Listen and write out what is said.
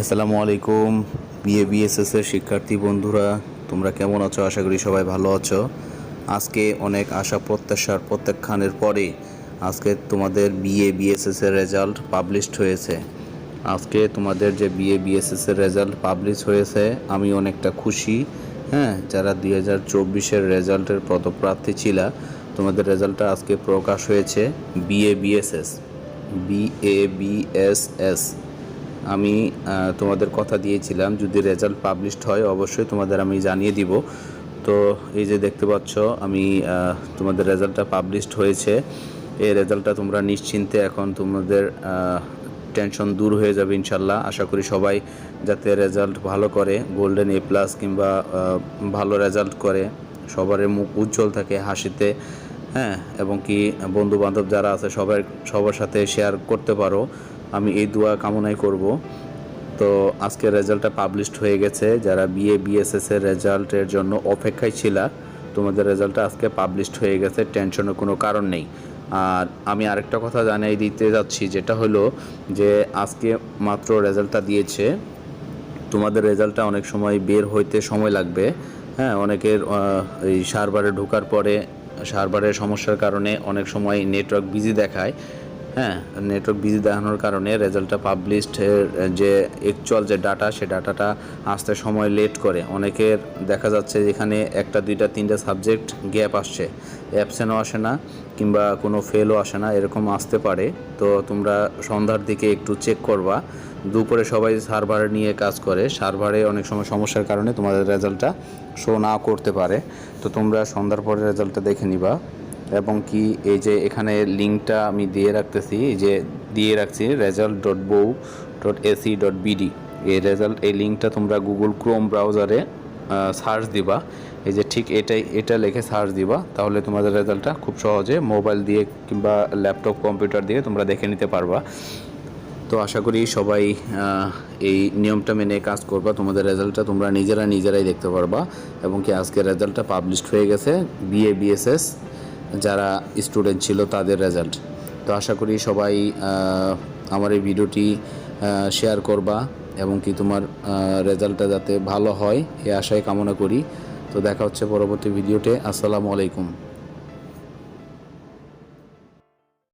আসসালামু আলাইকুম BA BSS এর শিক্ষার্থী বন্ধুরা, তোমরা কেমন আছো? আশা করি সবাই ভালো আছো। আজকে অনেক আশা প্রত্যাশার প্রত্যাখ্যানের পরে আজকে তোমাদের বিএ বিএসএস এর রেজাল্ট পাবলিশড হয়েছে। আজকে তোমাদের যে বিএ বিএসএস এর রেজাল্ট পাবলিশ হয়েছে, আমি অনেকটা খুশি। হ্যাঁ যারা দুই হাজার চব্বিশের রেজাল্টের পদপ্রার্থী ছিলা, তোমাদের রেজাল্টটা আজকে প্রকাশ হয়েছে বিএ বিএসএস বিএ বিএসএস আমি তোমাদের কথা দিয়েছিলাম, যদি রেজাল্ট পাবলিশড হয়, অবশ্যই তোমাদের আমি জানিয়ে দিব। তো এই যে দেখতে পাচ্ছ, আমি তোমাদের রেজাল্টটা পাবলিশড হয়েছে। এই রেজাল্টটা তোমরা নিশ্চিন্তে এখন তোমাদের টেনশন দূর হয়ে যাবে ইনশাল্লাহ। আশা করি সবাই যাতে রেজাল্ট ভালো করে গোল্ডেন এ প্লাস কিংবা ভালো রেজাল্ট করে সবার মুখ উজ্জ্বল থাকে হাসিতে হ্যাঁ? এবং কি বন্ধু বান্ধব যারা আছে সবার সবার সাথে শেয়ার করতে পারো। আমি এই দোয়া কামনাই করব। তো আজকের রেজাল্টটা পাবলিশড হয়ে গেছে। যারা বিএ বিএসএস এর রেজাল্টের জন্য অপেক্ষায় ছিলা, তোমাদের রেজাল্টটা আজকে পাবলিশড হয়ে গেছে টেনশনের কোনো কারণ নেই। আর আমি আরেকটা কথা জানাই দিতে যাচ্ছি, যেটা হলো যে আজকে মাত্র রেজাল্টটা দিয়েছে। তোমাদের রেজাল্টটা অনেক সময় বের হইতে সময় লাগবে। হ্যাঁ অনেকের এই সার্ভারে ঢোকার পরে, সার্ভারের সমস্যার কারণে অনেক সময় নেটওয়ার্ক বিজি দেখায়। হ্যাঁ। নেটওয়ার্ক বিজি দেখানোর কারণে রেজাল্টটা পাবলিশড যে অ্যাকচুয়াল যে ডাটা সে ডাটাটা আসতে সময় লেট করে। অনেকের দেখা যাচ্ছে যেখানে একটা, দুইটা, তিনটা সাবজেক্ট গ্যাপ আসছে। অ্যাবসেন্টও আসে না, কিংবা কোনো ফেলও আসে না, এরকম আসতে পারে। তো তোমরা সন্ধ্যার দিকে একটু চেক করবা। দুপুরে সবাই সার্ভারে নিয়ে কাজ করে। সার্ভারে অনেক সময় সমস্যার কারণে তোমাদের রেজাল্টটা শো না করতে পারে। তো তোমরা সন্ধ্যার পরে রেজাল্টটা দেখে নিবা। এবং কি এই যে এখানে লিঙ্কটা আমি দিয়ে রাখতেছি, এই যে দিয়ে রাখছি রেজাল্ট ডট বউ ডট এসি ডট বিডি এই রেজাল্ট এই লিঙ্কটা তোমরা গুগল ক্রোম ব্রাউজারে সার্চ দিবা। এই যে ঠিক এটাই, এটা লিখে সার্চ দিবা, তাহলে তোমাদের রেজাল্টটা খুব সহজে মোবাইল দিয়ে কিংবা ল্যাপটপ কম্পিউটার দিয়ে তোমরা দেখে নিতে পারবা। তো আশা করি সবাই এই নিয়মটা মেনে কাজ করবা, তোমাদের রেজাল্টটা তোমরা নিজেরা নিজেরাই দেখতে পারবা। এবং কি আজকে রেজাল্টটা পাবলিশড হয়ে গেছে বিএ বিএসএস যারা স্টুডেন্ট ছিল তাদের রেজাল্ট তো আশা করি সবাই আমার এই ভিডিওটি শেয়ার করবা এবং কি তোমার রেজাল্টটা যাতে ভালো হয় এই আশায় কামনা করি। তো দেখা হচ্ছে পরবর্তী ভিডিওতে। আসসালামু আলাইকুম।